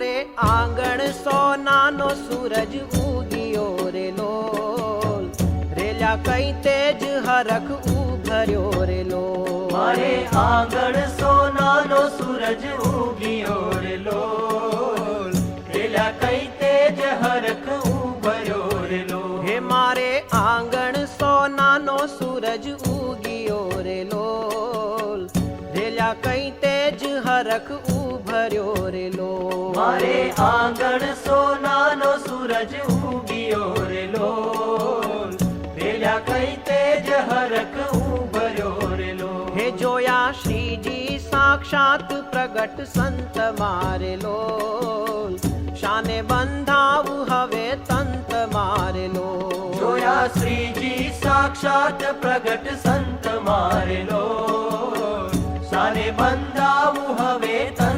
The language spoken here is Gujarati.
મારે આંગણ સોનાનો સૂરજ ઉગ્યો રે લોલ. રેલા કઈ તેજ હરખ ઉભર્યો રે લોલ. મારે આંગણ સોનાનો સૂરજ ઉગ્યો રે લોલ. પેલા કઈ તેજ હરખ ઉભર્યો રે લોલ. હે મારે આંગણ સોનાનો સૂરજ ઉગ્યો રે લોલ. રેલા કઈ તેજ હરખ ઉભર્યો રે લો. મારે આંગણ સોનાનો સૂરજ ઉગ્યો રે લો. પેલા કઈ તેજ હરખ ઉભર્યો રે લો. હે જોયા શ્રીજી સાક્ષાત પ્રગટ સંત મારે લો. શાને બંધાવું હવે તંત મારે લો. જોયા શ્રીજી સાક્ષાત પ્રગટ સંત મારે લો. ु भवेत्